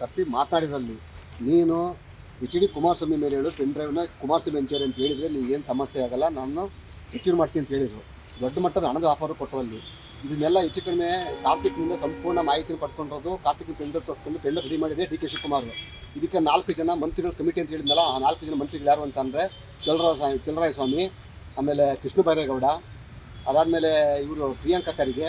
ಕರೆಸಿ ಮಾತಾಡಿದಲ್ಲಿ ನೀನು H D Kumaraswamy ಮೇಲೆ ಹೇಳು ಪೆನ್ ಡ್ರೈವ್ನ ಕುಮಾರಸ್ವಾಮಿ ಹಂಚೇರಿ ಅಂತ ಹೇಳಿದ್ರೆ ಏನು ಸಮಸ್ಯೆ ಆಗಲ್ಲ, ನಾನು ಸೆಕ್ಯೂರ್ ಮಾಡ್ತೀನಿ ಅಂತ ಹೇಳಿದರು. ದೊಡ್ಡ ಮಟ್ಟದ ಹಣದ ಆಫರ್ ಕೊಟ್ಟರಲ್ಲಿ. ಇದನ್ನೆಲ್ಲ ಹೆಚ್ಚು ಕಡಿಮೆ ಕಾರ್ತಿಕ್ನಿಂದ ಸಂಪೂರ್ಣ ಮಾಹಿತಿನ ಪಡ್ಕೊಂಡಿರೋದು ಕಾರ್ತಿಕ್ ಪೆಂಡರ್ ತರಿಸ್ಕೊಂಡು ಪೆಂಡರ್ ರೆಡಿ ಮಾಡಿದೆ ಡಿ ಕೆ ಶಿವಕುಮಾರ್ ಇದಕ್ಕೆ ನಾಲ್ಕು ಜನ ಮಂತ್ರಿಗಳ ಕಮಿಟಿ ಅಂತ ಹೇಳಿದ್ನಲ್ಲ, ಆ ನಾಲ್ಕು ಜನ ಮಂತ್ರಿಗಳು ಯಾರು ಅಂತಂದರೆ ಚಲರಾಯ ಚಲರಾಯ ಸ್ವಾಮಿ ಆಮೇಲೆ ಕೃಷ್ಣ ಬೈರೇಗೌಡ ಅದಾದಮೇಲೆ ಇವರು ಪ್ರಿಯಾಂಕಾ ಖರ್ಗೆ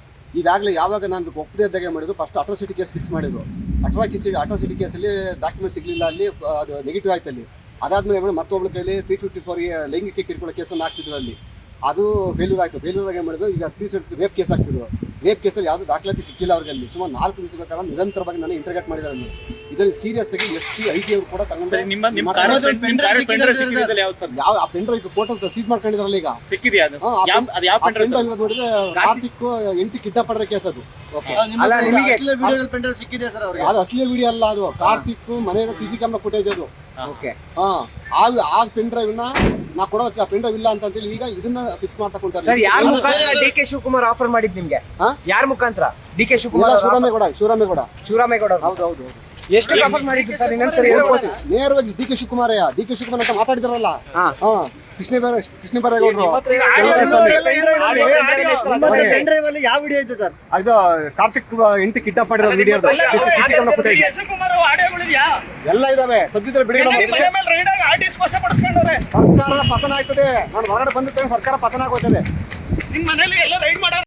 ಈಗಾಗಲೇ ಯಾವಾಗ ನಾನು ಒಪ್ಪದೇ ಇದ್ದಾಗ ಮಾಡಿದ್ರು ಫಸ್ಟ್ ಅಟ್ರಾಸಿಟಿ ಕೇಸ್ ಫಿಕ್ಸ್ ಮಾಡಿದ್ರು. ಅಟ್ರಾಸಿಟಿ ಅಟ್ರಾಸಿಟಿ ಕೇಸಲ್ಲಿ ಡಾಕ್ಯುಮೆಂಟ್ ಸಿಗಲಿಲ್ಲ ಅಲ್ಲಿ, ಅದು ನೆಗೆಟಿವ್ ಆಯ್ತು ಅಲ್ಲಿ. ಅದಾದ್ಮೇಲೆ ಮತ್ತೆ ಮತ್ತೊಬ್ಳ ಕೈಲಿ ತ್ರೀ ಫಿಫ್ಟಿ ಫೋರ್ ಲೈಂಗಿಕ ಕಿರುಕುಳ ಕೇಸನ್ನು ಹಾಕ್ಸಿದ್ರು ಅಲ್ಲಿ. ಅದು ಫೇಲ್ಯೂರ್ ಆಯಿತು. ಫೇಲ್ಯೂರ್ ಆಗಿ ಮಾಡಿದ್ರು, ಈಗ ತ್ರೀ ರೇಪ್ ಕೇಸ್ ಹಾಕ್ಸಿದ್ರು. ರೇಪ್ ಕೇಸಲ್ಲಿ ಯಾವುದೇ ದಾಖಲಾತಿ ಸಿಕ್ಕಿಲ್ಲ ಅವ್ರಿಗೆ ಅಲ್ಲಿ. ಸುಮಾರು ನಾಲ್ಕು ದಿವಸಗಳ ಕಾಲ ನಿರಂತರವಾಗಿ ನಾನು ಇಂಟರ್ಗೇಟ್ ಮಾಡಿದ್ದಾರೆ ಇದರಲ್ಲಿ ಸೀರಿಯಸ್ ಆಗಿ ಎಸ್ ಟಿ ಐ ಟಿ ಅವರು ಕೂಡ ತಗೊಂಡು ಯಾವ ಆ ಪೆನ್ ಡ್ರೈವ್ ಫೋಟೋ ಸೀಸ್ ಮಾಡ್ಕೊಂಡಿದ್ರಲ್ಲ ಈಗ. ನೋಡಿದ್ರೆ ಕಾರ್ತಿಕ್ ಎಂಟಿ ಕಿಡ್ನಾಪ್ ಮಾಡಿದ್ರೆ ಕೇಸ್ ಅದು ಅಲ್ಲ ನಿಮಗೆ ಪೆಂಡ್ರೈವ್ ಸಿಕ್ಕಿದೆ ಸರ್ ಅವ್ರಿಗೆ? ಅದು ಅಶ್ಲೀಲ ವಿಡಿಯೋ ಅಲ್ಲ ಅದು. ಕಾರ್ತಿಕ್ ಮನೆಯ ಸಿಸಿ ಸಿ ಕ್ಯಾಮ್ರಾ ಫುಟೇಜ್ ಅದು. ಆ ಆ ಪೆನ್ ಡ್ರೈವ್ ನ ನಾ ಕೊಡೋ ಪೆನ್ ಡ್ರೈವ್ ಇಲ್ಲ ಅಂತ ಹೇಳಿ ಈಗ ಇದನ್ನ ಫಿಕ್ಸ್ ಮಾಡ್ತಾ ಯಾರ ಮುಖಾಂತರ ಡಿ ಕೆ ಶಿವಕುಮಾರ್ ಆಫರ್ ಮಾಡಿದ್ ನಿಮ್ಗೆ? ಯಾರ ಮುಖಾಂತರ? D K Shivakumar Shivaramegowda Shivaramegowda. Shivaramegowda. ಹೌದು ಹೌದು ಎಷ್ಟು ಆಫರ್ ಮಾಡಿದ್ರು ಸರ್ ಇನ್ನೊಂದ್ಸರಿ ನೇರವಾಗಿ D K Shivakumar D K Shivakumar ಅಂತ ಮಾತಾಡಿದ್ರಲ್ಲ? ಹಾ. ಹಾ. ಕೃಷ್ಣ ಬೈರ ಕೃಷ್ಣ ಬೈರೇಗೌಡರು ಯಾವ ವಿಡಿಯೋ ಇತ್ತು ಸರ್. ಅದು ಕಾರ್ತಿಕ್ ಎಂಟು ಕಿಡ್ನಾಪ್ ಮಾಡಿರೋ ವಿಡಿಯೋ ಫುಟೇಜ್ ಎಲ್ಲ ಇದಾವೆ. ಸದ್ಯದಲ್ಲಿ ಬಿಡುಗಡೆ ಸರ್ಕಾರ ಪತನ ಆಯ್ತದೆ ನಾನು ಹೊರಗಡೆ ಬಂದಿರ್ತೇನೆ ಸರ್ಕಾರ ಪತನ ಆಗೋಯ್ತದೆ. ನಿಮ್ಮ ಮನೇಲಿ ಎಲ್ಲ ರೈಡ್ ಮಾಡ